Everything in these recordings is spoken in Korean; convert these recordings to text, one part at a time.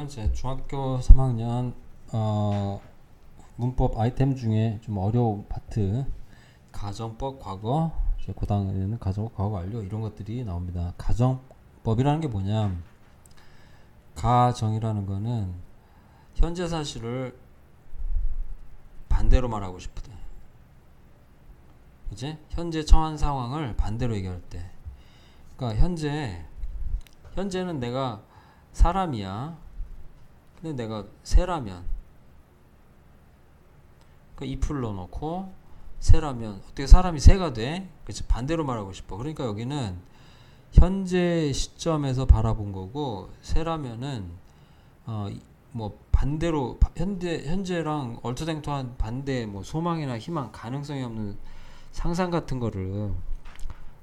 이건 제 중학교 3학년 어, 문법 아이템 중에 좀 어려운 파트 가정법 과거 이제 고등학년에는 가정법 과거 완료 이런 것들이 나옵니다. 가정법이라는 게 뭐냐? 가정이라는 거는 현재 사실을 반대로 말하고 싶다. 이제 현재 처한 상황을 반대로 얘기할 때, 그러니까 현재 현재는 내가 사람이야. 근데 내가 새라면 그 if를 넣어놓고 새라면 어떻게 사람이 새가 돼? 그치 반대로 말하고 싶어. 그러니까 여기는 현재 시점에서 바라본 거고 새라면은 어 뭐 반대로 현재 현재랑 얼토당토한 반대 뭐 소망이나 희망 가능성이 없는 상상 같은 거를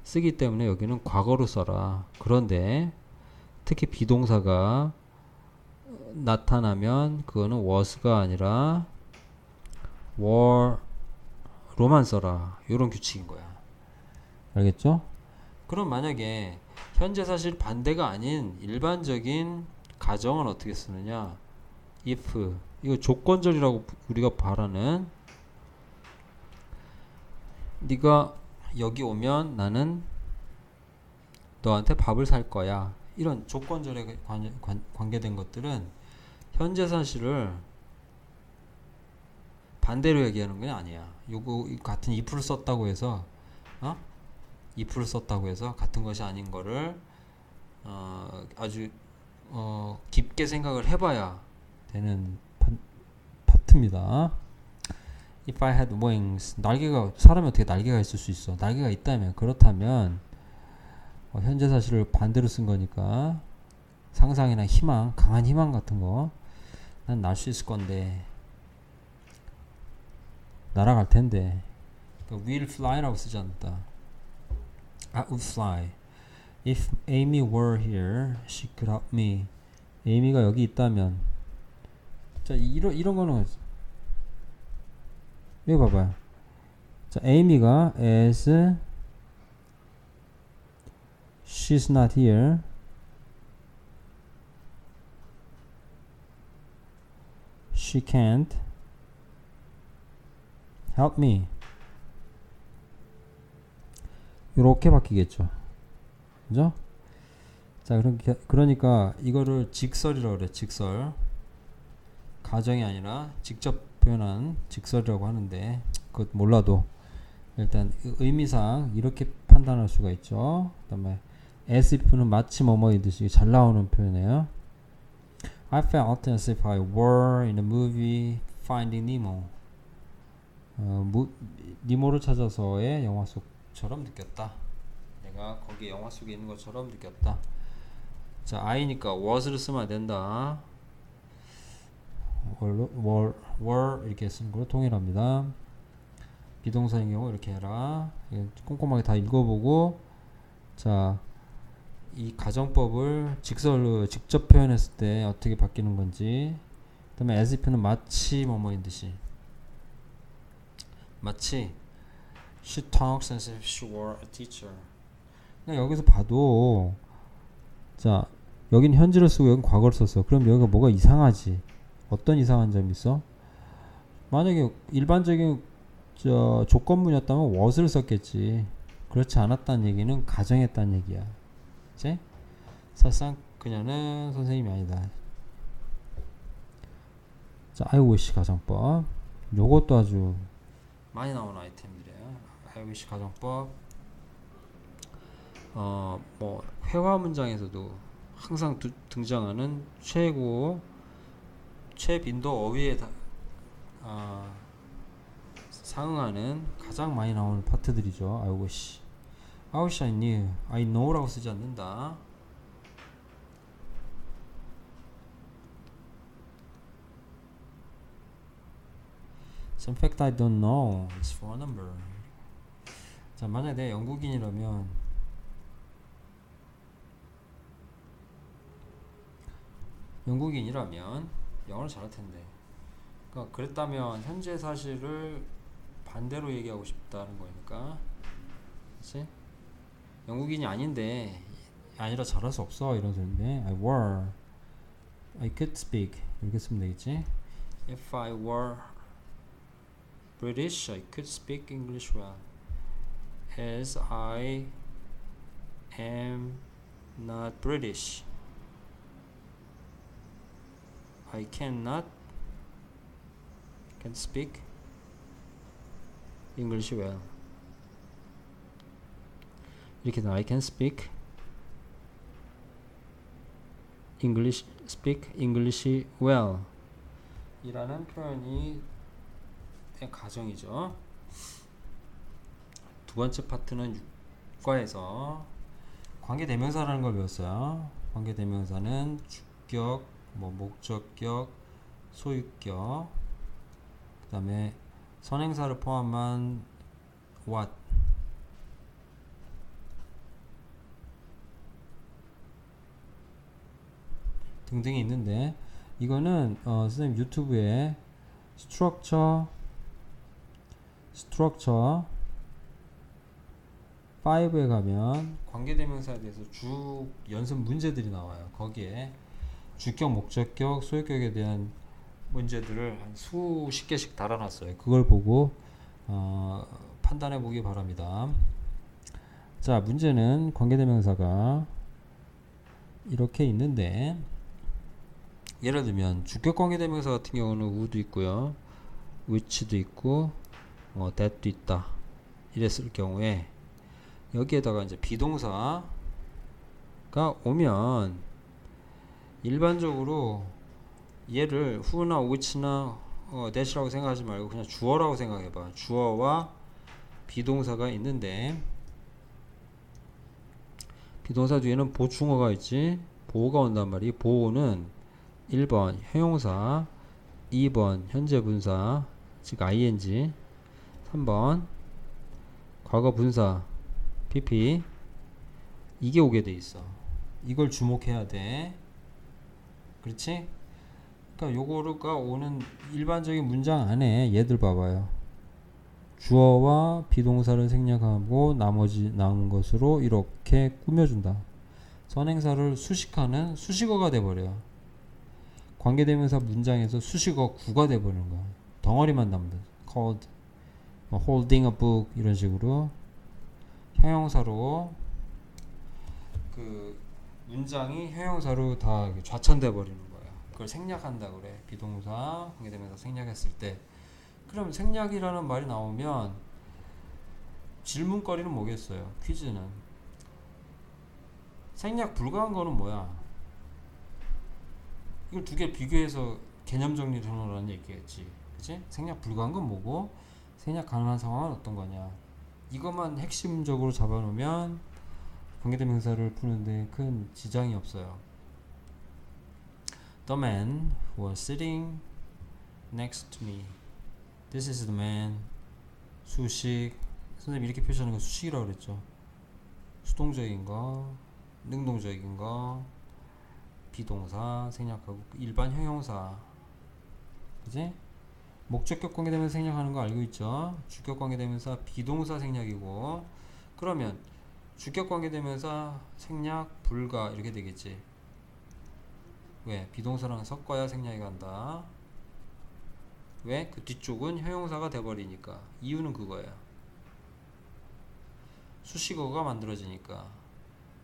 쓰기 때문에 여기는 과거로 써라. 그런데 특히 비동사가 나타나면 그거는 was가 아니라 were로만 써라. 이런 규칙인 거야. 알겠죠? 그럼 만약에 현재 사실 반대가 아닌 일반적인 가정은 어떻게 쓰느냐? if 이거 조건절이라고 우리가 말하는 네가 여기 오면 나는 너한테 밥을 살 거야. 이런 조건절에 관계된 것들은 현재 사실을 반대로 얘기하는 건 아니야. 요거 같은 if를 썼다고 해서 어? if를 썼다고 해서 같은 것이 아닌 거를 어, 아주 어, 깊게 생각을 해봐야 되는 파, 파트입니다. If I had wings, 날개가 사람이 어떻게 날개가 있을 수 있어? 날개가 있다면 그렇다면 어, 현재 사실을 반대로 쓴 거니까 상상이나 희망, 강한 희망 같은 거 난 날 수 있을 건데 날아갈 텐데 그러니까 will fly라고 쓰지 않았다. I would fly. If Amy were here, she could help me. 에이미가 여기 있다면 자 이런 이런 거는 여기 봐봐요. 자 에이미가 as she's not here. She can't help me. 이렇게 바뀌겠죠. 그죠? 자, 그러니까, 이거를 직설이라고 그래. 직설. 가정이 아니라 직접 표현한 직설이라고 하는데 그것 몰라도 일단 의미상 이렇게 판단할 수가 있죠. 그다음에 as if는 마치 뭐뭐이듯이 잘 나오는 표현이에요. I felt as if I were in a movie Finding Nemo. 어, 무, 니모를 찾아서의 영화 속처럼 느꼈다. 내가 거기 영화 속에 있는 것처럼 느꼈다. 자, I니까 was를 쓰면 안 된다. were, were, were 이렇게 쓰는 걸로 통일합니다. 비동사인 경우 이렇게 해라. 꼼꼼하게 다 읽어보고 자, 이 가정법을 직설로 직접 표현했을 때 어떻게 바뀌는 건지 그다음에 as if는 마치 뭐뭐인 듯이. 마치 she talks as if she were a teacher. 여기서 봐도 자 여긴 현재를 쓰고 여긴 과거를 썼어. 그럼 여기가 뭐가 이상하지? 어떤 이상한 점이 있어? 만약에 일반적인 저 조건문이었다면 what을 썼겠지. 그렇지 않았다는 얘기는 가정했다는 얘기야 그치? 사실상 그녀는 선생님이 아니다 자 I wish 가정법 요것도 아주 많이 나오는 아이템들이에요 I wish 가정법 어 뭐 회화 문장에서도 항상 두, 등장하는 최고 최빈도 어휘에 다, 어, 상응하는 가장 많이 나오는 파트들이죠. I wish. I wish I knew. I know라고 쓰지 않는다. In fact, I don't know. It's for a number. 자, 만약 내가 영국인이라면 영국인이라면 영어를 잘할 텐데. 그러니까 그랬다면 현재 사실을 반대로 얘기하고 싶다는 거니까. 그렇지? 영국인이 아닌데 아니라 잘할 수 없어 이런 소리인데 I were I could speak 이렇게 쓰면 되겠지. If I were British, I could speak English well. As I am not British, I cannot can speak English well. 이렇게 I can speak English speak English well 이라는 표현이 가정이죠. 두 번째 파트는 육과에서 관계대명사라는 걸 배웠어요. 관계대명사는 주격, 뭐 목적격, 소유격, 그 다음에 선행사를 포함한 what 등등이 있는데 이거는 어, 선생님 유튜브에 structure structure 5에 가면 관계대명사에 대해서 쭉 연습 문제들이 나와요. 거기에 주격, 목적격, 소유격에 대한 문제들을 한 수십 개씩 달아놨어요. 그걸 보고 어, 판단해 보기 바랍니다. 자, 문제는 관계대명사가 이렇게 있는데 예를 들면 주격 관계 대명사 같은 경우는 who도 있고요. which도 있고 어, that도 있다. 이랬을 경우에 여기에다가 이제 비동사가 오면 일반적으로 얘를 who나 which나 어, that이라고 생각하지 말고 그냥 주어라고 생각해봐. 주어와 비동사가 있는데 비동사 뒤에는 보충어가 있지. 보호가 온단 말이. 보호는 1번 형용사, 2번 현재 분사, 즉 ing, 3번 과거 분사, pp 이게 오게 돼 있어. 이걸 주목해야 돼. 그렇지? 그러니까 요거가 오는 일반적인 문장 안에 얘들 봐봐요. 주어와 비동사를 생략하고 나머지 나온 것으로 이렇게 꾸며준다. 선행사를 수식하는 수식어가 돼버려. 관계대명사 문장에서 수식어 구가 돼버리는 거야. 덩어리만 담는 called, 뭐 holding a book 이런 식으로 형용사로 그 문장이 형용사로 다 좌천돼 버리는 거야. 그걸 생략한다 그래. 비동사 관계대명사 생략했을 때. 그럼 생략이라는 말이 나오면 질문거리는 뭐겠어요? 퀴즈는 생략 불가한 거는 뭐야? 이걸 두 개 비교해서 개념 정리를 해놓으라는 얘기겠지. 그치? 생략 불가한 건 뭐고, 생략 가능한 상황은 어떤 거냐. 이것만 핵심적으로 잡아놓으면 관계대명사를 푸는데 큰 지장이 없어요. The man was sitting next to me. This is the man. 수식. 선생님 이렇게 표시하는 거 수식이라고 그랬죠. 수동적인 거, 능동적인 거, 비동사 생략하고 일반 형용사. 그지? 목적격 관계되면서 생략하는 거 알고 있죠? 주격 관계되면서 비동사 생략이고 그러면 주격 관계되면서 생략 불가 이렇게 되겠지. 왜? 비동사랑 섞어야 생략이 간다. 왜? 그 뒤쪽은 형용사가 돼버리니까. 이유는 그거야. 수식어가 만들어지니까.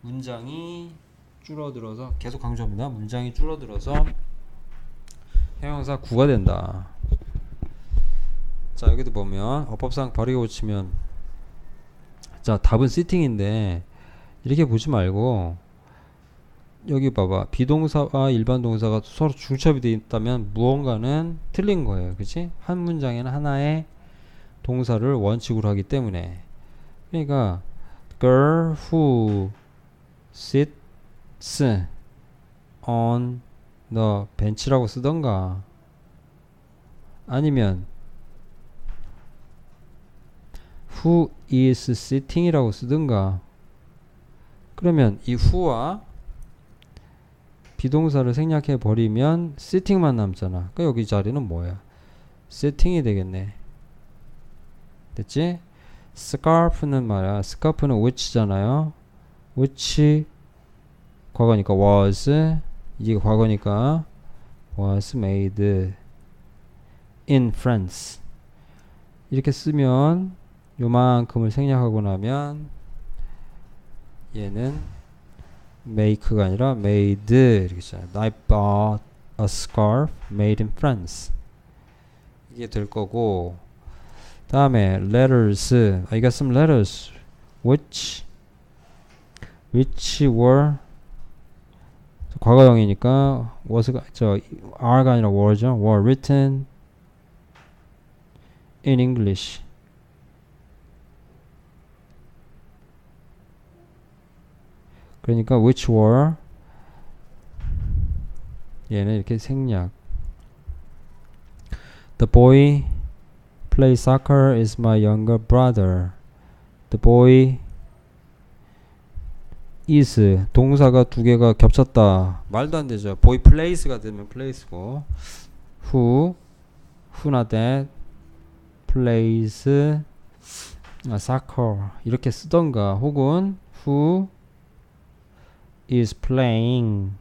문장이 줄어들어서, 계속 강조합니다. 문장이 줄어들어서 형용사 구가 된다. 자, 여기도 보면, 어법상 바르게 고치면, 자, 답은 시팅인데, 이렇게 보지 말고, 여기 봐봐 비동사와 일반 동사가 서로 중첩이 되어 있다면 무언가는 틀린 거예요 그치 한 문장에는 하나의 동사를 원칙으로 하기 때문에 그러니까 girl who sits on the bench라고 쓰던가 아니면 who is sitting이라고 쓰든가 그러면 이 who와 비동사를 생략해 버리면 sitting만 남잖아. 그러니까 여기 자리는 뭐야? sitting이 되겠네. 됐지? scarf는 말이야. scarf는 which잖아요. which 과거니까 was 이게 과거니까 was made in France. 이렇게 쓰면 요만큼을 생략하고 나면 얘는 make가 아니라 made 이렇게 잖아요 I bought a scarf made in France. 이게 될 거고 다음에 letters I got some letters which which were 과거형이니까 was가 저 are가 아니라 were죠 were written in English 그러니까 which were 얘는 이렇게 생략 The boy play soccer is my younger brother. The boy is 동사가 두 개가 겹쳤다. 말도 안 되죠. boy plays가 되면 plays고. who who나 that plays 아, soccer. 이렇게 쓰던가. 혹은 who is playing.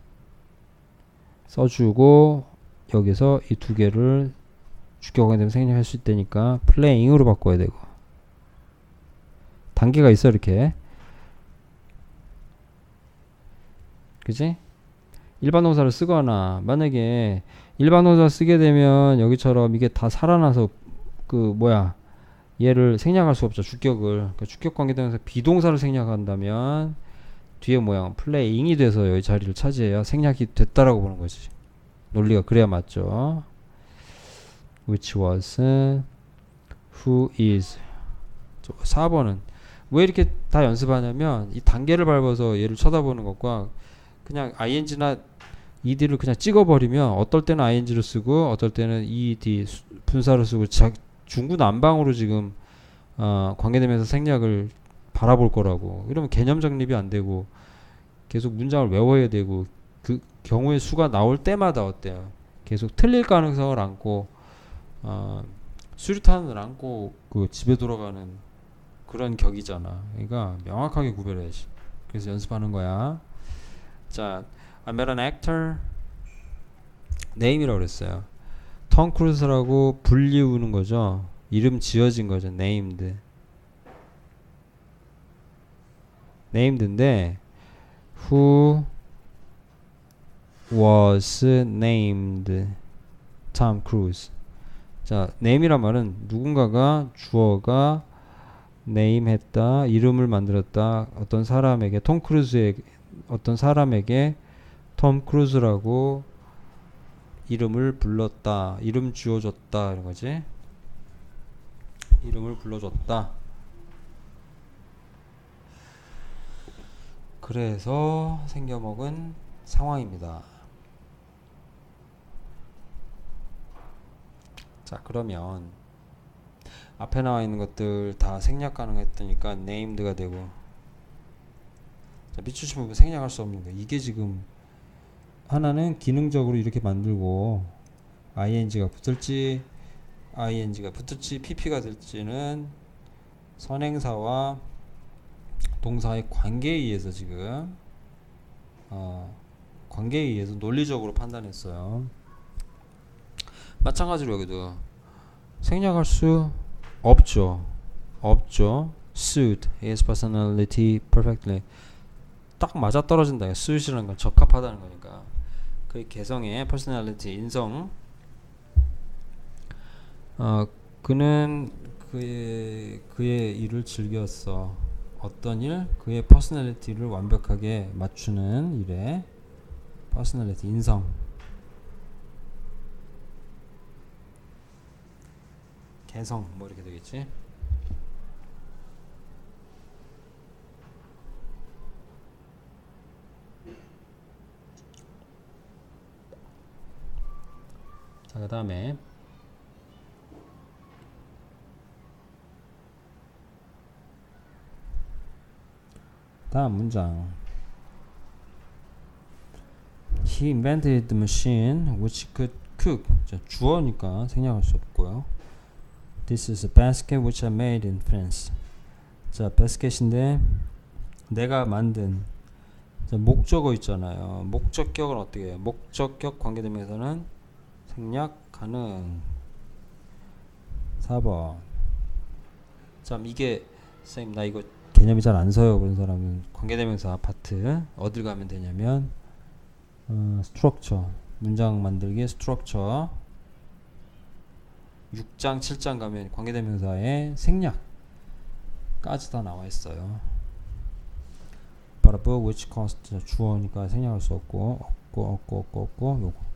써주고 여기서 이 두 개를 주격하게 되면 생략할 수 있다니까. playing으로 바꿔야 되고. 단계가 있어 이렇게 그지? 일반 동사를 쓰거나. 만약에 일반 동사 쓰게 되면 여기처럼 이게 다 살아나서 그 뭐야 얘를 생략할 수 없죠 주격을. 그러니까 주격 관계대명사 비동사를 생략한다면 뒤에 모양 플레잉이 돼서 여기 자리를 차지해야 생략이 됐다라고 보는 거지. 논리가 그래야 맞죠. Which was who is. 4번은 왜 이렇게 다 연습하냐면 이 단계를 밟아서 얘를 쳐다보는 것과 그냥 ing나 ed를 그냥 찍어버리면 어떨 때는 ing를 쓰고 어떨 때는 ed 분사를 쓰고 자, 중구난방으로 지금 어, 관계되면서 생략을 바라볼 거라고 이러면 개념 정립이 안 되고 계속 문장을 외워야 되고 그 경우의 수가 나올 때마다 어때요 계속 틀릴 가능성을 안고 어, 수류탄을 안고 그 집에 돌아가는 그런 격이잖아. 그러니까 명확하게 구별해야지. 그래서 연습하는 거야. 자, I met an actor. name이라고 그랬어요. 톰 크루즈라고 불리우는 거죠. 이름 지어진 거죠. named. named인데 who was named Tom Cruise. 자, name이란 말은 누군가가 주어가 name 했다, 이름을 만들었다, 어떤 사람에게, 톰 크루즈의 어떤 사람에게 톰 크루즈라고 이름을 불렀다, 이름 주어줬다, 이런 거지. 이름을 불러줬다. 그래서 생겨먹은 상황입니다. 자 그러면 앞에 나와 있는 것들 다 생략 가능했다니까 named가 되고 자 밑줄 보면 생략할 수 없는 거 이게 지금 하나는 기능적으로 이렇게 만들고 ing가 붙을지 ing가 붙을지 pp가 될지는 선행사와 동사의 관계에 의해서 지금 어, 관계에 의해서 논리적으로 판단했어요. 마찬가지로 여기도 생략할 수 없죠. 없죠. suit his personality perfectly. 딱 맞아 떨어진다. suit이라는 건 적합하다는 거니까. 그의 개성의 personality 인성. 어 그는 그의 그의 일을 즐겼어. 어떤 일? 그의 퍼스널리티를 완벽하게 맞추는 일에 퍼스널리티 인성. 개성 뭐 이렇게 되겠지. 다음에 다음 문장 He invented the machine which could cook 자, 주어니까 생략할 수 없고요 This is a basket which I made in France. 자, basket인데 내가 만든 자, 목적어 있잖아요. 목적격은 어떻게 해요? 목적격 관계대명사는 생략 가능. 4번. 참 이게 선생님 나 이거 개념이 잘 안 서요 그런 사람은. 관계대명사 파트 어딜 가면 되냐면 어, 스트럭처 문장 만들기 스트럭처 6장 7장 가면 관계대명사의 생략까지 다 나와 있어요. But above which cost 주어니까 생략할 수 없고 없고 없고 없고 없고 요거